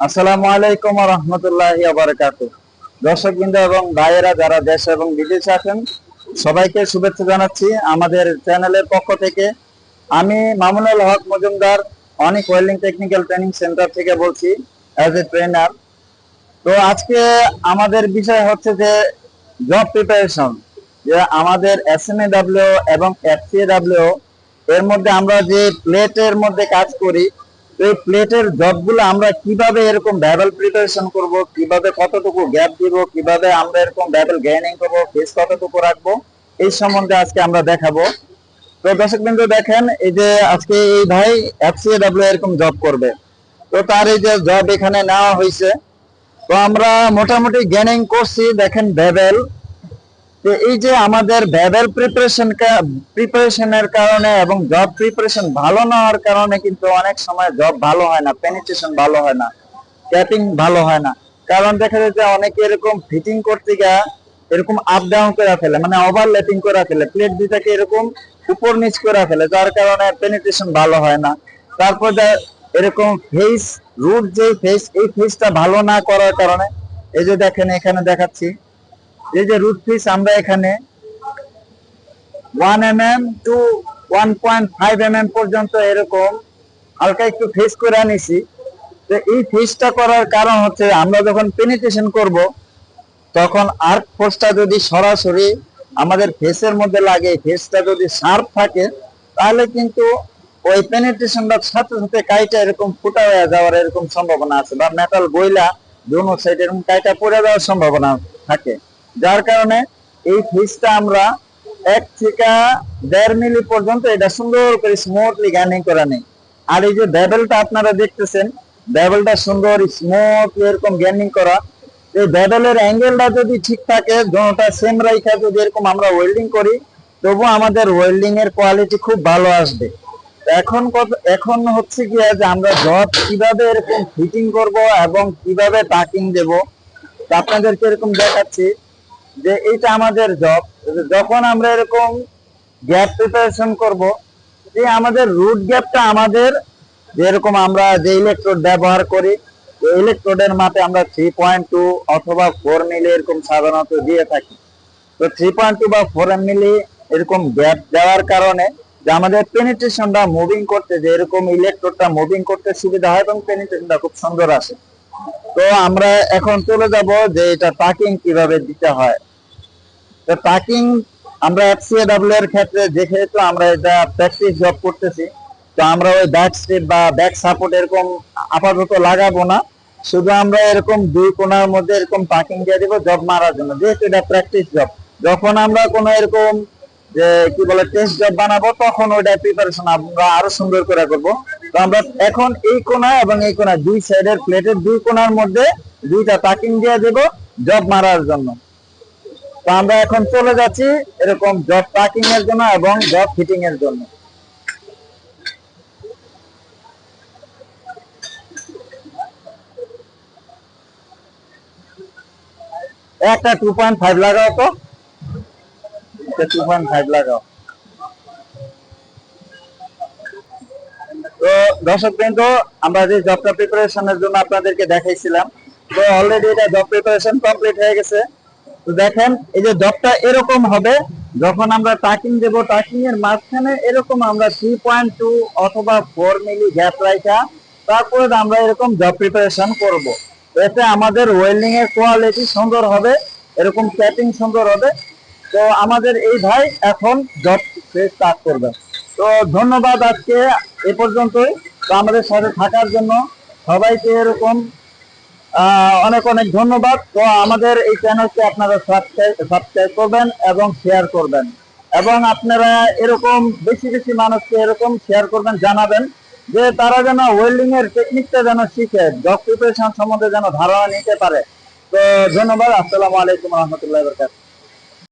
আসসালামু আলাইকুম রহমতুল্লাহ বারকাত দর্শক বিন্দু এবং ভাইয়েরা যারা দেশ এবং বিদেশে আছেন, সবাইকে শুভেচ্ছা জানাচ্ছি আমাদের চ্যানেলের পক্ষ থেকে। আমি মামুনুল হক মজুমদার, অনেক ওয়েল্ডিং টেকনিক্যাল ট্রেনিং সেন্টার থেকে বলছি অ্যাজ এ ট্রেনার তো আজকে আমাদের বিষয় হচ্ছে যে জব প্রিপারেশন যে আমাদের এস এম এবং এফসিএডাব্লিউ এর মধ্যে আমরা যে প্লেটের মধ্যে কাজ করি এই প্লেটের জবগুলো আমরা কীভাবে এরকম ব্যাবেল প্রিপারেশন করব, কীভাবে কতটুকু গ্যাপ দিব, কীভাবে আমরা এরকম ব্যাবেল গেইনিং করব ফেস কতটুকু রাখব, এই সম্বন্ধে আজকে আমরা দেখাবো। তো দর্শক বিন্দু দেখেন, এই যে আজকে এই ভাই এফসিএডাব্লিউ এরকম জব করবে। তো তার এই যে জব এখানে নেওয়া হয়েছে তো আমরা মোটামুটি গেনিং করছি, দেখেন ব্যাবেল তো এই যে আমাদের ব্যাবেল প্রিপারেশন প্রিপারেশনের কারণে এবং জব প্রিপারেশন ভালো না হওয়ার কারণে কিন্তু অনেক সময় জব ভালো হয় না পেনিট্রেশন ভালো হয় না ক্যাপিং ভালো হয় না। কারণ দেখা যায় যে অনেকে এরকম ফিটিং করতে গিয়ে এরকম আপ ডাউন করে ফেলে মানে ওভারল্যাপিং করে ফেলে প্লেট দুটাকে এরকম উপর নিচ করে ফেলে, যার কারণে পেনিট্রেশন ভালো হয় না। তারপর এরকম ফেস রুট যে ফেস এই ফেসটা ভালো না করার কারণে, এই যে দেখেন এখানে দেখাচ্ছি। এই যে রুট ফিস আমরা এখানে one m m two one point five m m পর্যন্ত এরকম হালকা একটু ফেস করে আনিছি। তো এই ফেসটা করার কারণ হচ্ছে আমরা যখন পেনিটেশন করব, তখন আর্ক ফোর্সটা যদি সরাসরি আমাদের ফেসের মধ্যে লাগে ফেসটা যদি শার্প থাকে, তাহলে কিন্তু ওই পেনিট্রেশনটা সাথে সাথে কাইটা এরকম ফুটা হয়ে যাওয়ার এরকম সম্ভাবনা আছে বা মেটাল বইলা দোনো সাইড এরকম কাইটা পড়ে যাওয়ার সম্ভাবনা থাকে। যার কারণে এই ফিসটা আমরা এক থেকে দেড় মিলি পর্যন্ত এটা সুন্দর করে স্মুথলি গার্নিং করা নেই। আর এই যে ব্যাবেলটা আপনারা দেখতেছেন ব্যাবেলটা সুন্দর স্মুথ এরকম গার্নিং করা। এই ব্যাবেলের অ্যাঙ্গেলটা যদি ঠিক থাকে দোনোটা সেম রাইখা যদি এরকম আমরা ওয়েল্ডিং করি, তবু আমাদের ওয়েল্ডিং এর কোয়ালিটি খুব ভালো আসবে। এখন এখন হচ্ছে কি যে আমরা জব কীভাবে এরকম ফিটিং করব এবং কীভাবে টাকিং দেব আপনাদেরকে এরকম দেখাচ্ছি। যে এটা আমাদের জব যখন আমরা এরকম গ্যাপ প্রিপারেশন করব, যে আমাদের রুট গ্যাপটা আমাদের, যেরকম আমরা যে ইলেকট্রোড ব্যবহার করি ইলেকট্রোডের মাপে আমরা থ্রি পয়েন্ট টু অথবা ফোর মিলি এরকম সাধারণত দিয়ে থাকি। তো থ্রি পয়েন্ট টু বা ফোর মিলি এরকম গ্যাপ দেওয়ার কারণে যে আমাদের পেনিট্রেশনটা মুভিং করতে, যে এরকম ইলেকট্রোডটা মুভিং করতে সুবিধা হয় এবং পেনিট্রেশনটা খুব সুন্দর আসে। তো আমরা এখন চলে যাব যে এটা টাকিং কীভাবে দিতে হয়। তো টাকিং আমরা এফসিএডাব্লিউ এর ক্ষেত্রে যেহেতু আমরা এটা প্র্যাকটিস জব করতেছি, তো আমরা ওই ব্যাক স্টেপ বা ব্যাক সাপোর্ট এরকম আপাতত লাগাবো না। শুধু আমরা এরকম দুই কোনার মধ্যে এরকম টাকিং দিয়ে দিব জব মারার জন্য, যেহেতু এটা প্র্যাকটিস জব যখন আমরা কোনো এরকম যে কি বলে টেস্ট জব বানাবো, তখন ওইটা প্রিপারেশন আমরা আরও সুন্দর করে করব। তো আমরা এখন এই কোণা এবং এই কোণা দুই সাইডের প্লেটের দুই কোণার মধ্যে দুইটা টাকিং দিয়ে দেব জব মারার জন্য। তো আমরা এখন চলে যাচ্ছি এরকম জব ট্রাকিং এর জন্য এবং জব ফিটিং এর জন্য। একটা টু পয়েন্ট ফাইভ লাগাও তো। টু পয়েন্ট ফাইভ লাগাও। তো দর্শক বিন্দু আমরা যে জবটা প্রিপারেশনের জন্য আপনাদেরকে দেখাইছিলাম, তো অলরেডি এটা জব প্রিপারেশন কমপ্লিট হয়ে গেছে। তো দেখেন, এই যে জবটা এরকম হবে, যখন আমরা টাকিং দেব টাকিং এর মাঝখানে এরকম আমরা থ্রি পয়েন্ট টু অথবা ফোর মিলি গ্যাপ রাখা তারপরে আমরা এরকম জব প্রিপারেশন করব। এতে আমাদের ওয়েল্ডিং এর কোয়ালিটি সুন্দর হবে, এরকম ক্যাপিং সুন্দর হবে। তো আমাদের এই ভাই এখন জব স্টার্ট করবে। তো ধন্যবাদ আজকে। এ পর্যন্তই। তো আমাদের সাথে থাকার জন্য সবাইকে এরকম অনেক অনেক ধন্যবাদ। তো আমাদের এই চ্যানেলকে আপনারা সাবস্ক্রাইব করবেন এবং শেয়ার করবেন। এবং আপনারা এরকম বেশি বেশি মানুষকে এরকম শেয়ার করবেন, জানাবেন যে তারা যেন ওয়েল্ডিং এর টেকনিকটা যেন শিখে জব প্রিপারেশন সম্বন্ধে যেন ধারণা নিতে পারে। তো ধন্যবাদ। আসসালামু আলাইকুম রহমতুল্লাহ